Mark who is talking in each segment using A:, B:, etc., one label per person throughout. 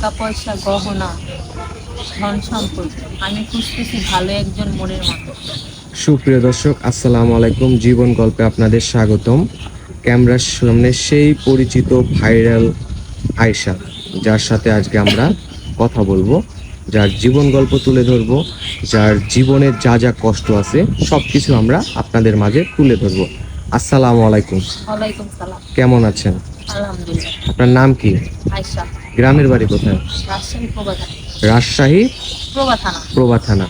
A: টাকা পয়সা গহনা ধন সম্পদ আমি খুঁজতেছি ভালো একজন মনের মানুষ
B: সুপ্রিয় দর্শক আসসালামু আলাইকুম। জীবন গল্পে আপনাদের স্বাগতম। ক্যামেরার সামনে সেই পরিচিত ভাইরাল আয়শা যার সাথে আজকে আমরা কথা বলব যার জীবন গল্প তুলে ধরবো যার জীবনের যা যা কষ্ট আছে সব কিছু আমরা আপনাদের মাঝে তুলে ধরবো। আসসালামু আলাইকুম। কেমন আছেন? আপনার নাম কি?
A: আয়সা
B: গ্রামের বাড়ি কোথায়?
A: রাজশাহী প্রভা থানা।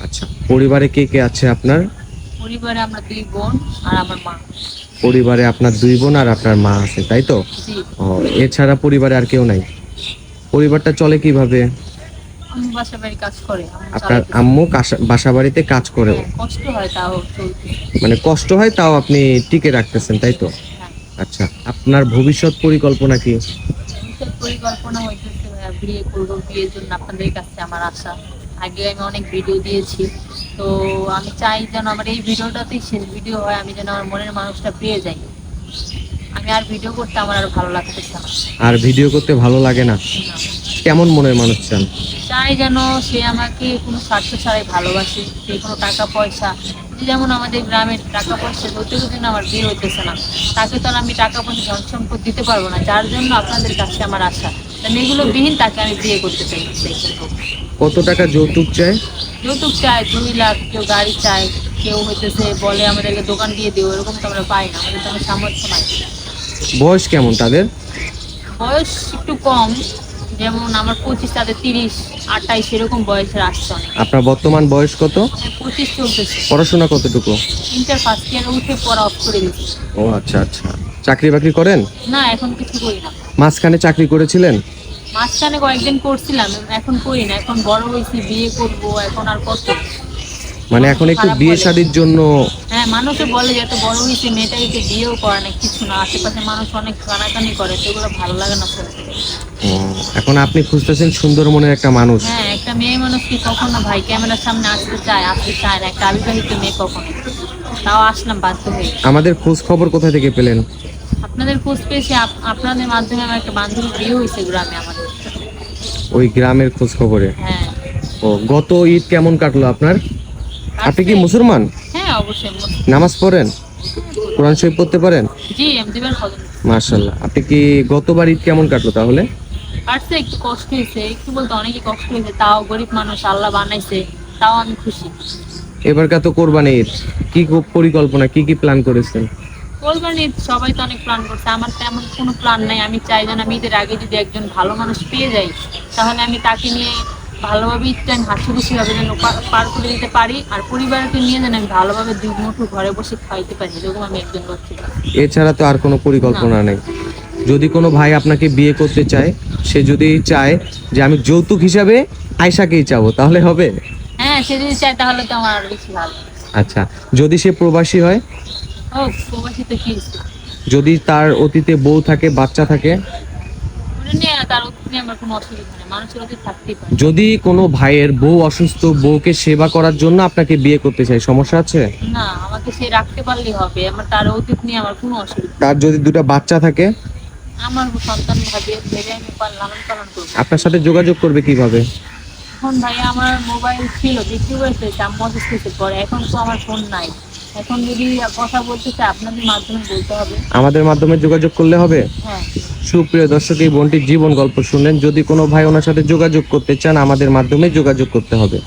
B: আচ্ছা পরিবারে কে কে আছে আপনার?
A: পরিবারে আমরা দুই বোন আর আমার মা।
B: পরিবারে আপনার দুই বোন আর আপনার মা আছে তাই তো? ও এছাড়া পরিবারে আর কেউ নাই? পরিবারটা চলে কীভাবে? আপনার আম্মু বাসা বাড়িতে কাজ করে।
A: হ্যাঁ,
B: মানে কষ্ট হয় তাও আপনি টিকে রাখতেছেন তাই তো?
A: হ্যাঁ।
B: আচ্ছা আপনার ভবিষ্যৎ পরিকল্পনা কি?
A: পরিকল্পনা হইতেছে ভাইয়া বিয়ে করব বিয়ের জন্য আপনাদের কাছে আমার আশা। আগে আমি অনেক ভিডিও দিয়েছি তো আমি চাই যেন আমার এই ভিডিওটাতেই শেষ ভিডিও হয় আমি যেন আমার মনের মানুষটা পেয়ে যাই। আমি আর ভিডিও করতে আমার আর ভালো লাগতেছে না।
B: আর ভিডিও করতে ভালো লাগে না। কেমন মনের মানুষ চান?
A: চাই যেন সে আমাকে কোনো স্বার্থ ছাড়াই ভালোবাসে সে কোনো টাকা পয়সা যেমন আমাদের গ্রামের টাকা পয়সা ধরতে জন্য আমার বিয়ে হইতেছে না। তাকে তো আমি টাকা পয়সা ধন সম্পদ দিতে পারব না। যার জন্য আপনাদের কাছে আমার আশা। এগুলো বিহীন তাকে আমি বিয়ে করতে চাই।
B: কত টাকা যৌতুক চায়?
A: যৌতুক চায় দুই লাখ কেউ গাড়ি চায় কেউ হইতেছে বলে আমাদেরকে দোকান দিয়ে দিও এরকম তো আমরা পাই না। আমাদের তো আমার সামর্থ্য নাই।
B: বয়স কেমন তাদের?
A: বয়স একটু কম। যেমন আমার পঁচিশ তাদের তিরিশ আঠাইশ এরকম বয়সের আসছে অনেক।
B: আপনার বর্তমান বয়স কত?
A: পঁচিশ চলতেছে।
B: পড়াশোনা কতটুকু?
A: ইন্টার ফার্স্ট ইয়ারে উঠে পড়া অফ করে দিচ্ছি
B: ও আচ্ছা আচ্ছা। চাকরি বাকরি করেন?
A: না এখন কিছু করি না।
B: মাঝখানে চাকরি করেছিলেন?
A: মাঝখানে কয়েকদিন করছিলাম এখন করি না। এখন বড় হয়েছি বিয়ে করব এখন আর কত
B: মানে এখন একটু বিয়ে। শাদির জন্য
A: হ্যাঁ মানুষে বলে যে এত বড় হয়েছে মেয়েটাকে বিয়েও করে না কিছু না। আশেপাশে মানুষ অনেক কানাকানি করে সেগুলো ভালো লাগে না শুনতে।
B: এখন আপনি খুঁজতেছেন সুন্দর মনের একটা মানুষ।
A: হ্যাঁ একটা মেয়ে মানুষ কি কখনো ভাই? ক্যামেরার সামনে আসতে চায় আসতে চায় না। একটা আবিবাহিত মেয়ে কখনো? তাও আসলাম বাধ্য হয়ে।
B: আমাদের খোঁজ খবর কোথা থেকে পেলেন?
A: আপনাদের খোঁজ পেয়েছি আপনাদের মাধ্যমে আমার একটা বান্ধবী বিয়ে হয়েছে গ্রামে আমাদের।
B: ওই গ্রামের খোঁজ খবরে?
A: হ্যাঁ।
B: ও গত ঈদ কেমন কাটলো আপনার? আপনি কি মুসলমান?
A: হ্যাঁ অবশ্যই
B: নামাজ পড়েন? কোরআন শরীফ পড়তে পারেন?
A: জি
B: আপনি কি গতবার ঈদ কেমন কাটলো তাহলে?
A: কাটছে একটু কষ্ট হয়েছে। একটু বলতে অনেকই কষ্ট হয়েছে তাও গরিব মানুষ আল্লাহ বানাইছে তাও আমি খুশি।
B: এবারকার তো কোরবানি ঈদ। কি পরিকল্পনা কি কি প্ল্যান করেছেন?
A: কোরবানি ঈদ সবাই তো অনেক প্ল্যান করছে। আমার তেমন কোনো প্ল্যান নাই। আমি চাই যেন আমি ঈদের আগে যদি একজন ভালো মানুষ পেয়ে যাই তাহলে আমি তাকে নিয়ে ভালোভাবে ঈদটা আমি হাসি খুশি ভাবে যেন পার করে দিতে পারি। আর পরিবারকে নিয়ে যেন আমি ভালোভাবে দুই মুঠো ঘরে বসে খাইতে পারি এরকম আমি একজন করছি
B: এছাড়া তো আর কোনো পরিকল্পনা নেই। যদি কোনো ভাই আপনাকে বিয়ে করতে চায় সে যদি চায় যে আমি যৌতুক হিসাবে আয়সাকেই চাবো তাহলে হবে?
A: হ্যাঁ সে যদি চায় তাহলে তো আমার আরও বেশি ভালো।
B: আচ্ছা যদি সে প্রবাসী হয়?
A: ও প্রবাসী তো কি?
B: যদি তার অতীতে বউ থাকে বাচ্চা থাকে? যদি কোনো ভাইয়ের বউ অসুস্থ বউকে সেবা করার জন্য আপনাকে বিয়ে করতে চাই সমস্যা আছে?
A: না আমাকে সে রাখতে পারলেই হবে। আমার তার অতীত নিয়ে আমার কোনো অসুবিধা
B: তার যদি দুটো বাচ্চা থাকে?
A: আমার সন্তান ভাবে ভেবে আমি লালন পালন করব।
B: আপনার সাথে যোগাযোগ করবে কীভাবে?
A: এখন ভাই আমার মোবাইল ছিল বিক্রি করেছে আম্মু অসুস্থ হয়েছে পরে। এখন তো আমার ফোন নাই। এখন যদি কথা বলতে চাই আপনাদের মাধ্যমে বলতে হবে।
B: আমাদের মাধ্যমে যোগাযোগ করলে হবে?
A: হ্যাঁ।
B: সুপ্রিয় দর্শক, এই বোনটির জীবন গল্প শুনলেন। যদি কোনো ভাই ওনার সাথে যোগাযোগ করতে চান, আমাদের মাধ্যমে যোগাযোগ করতে হবে।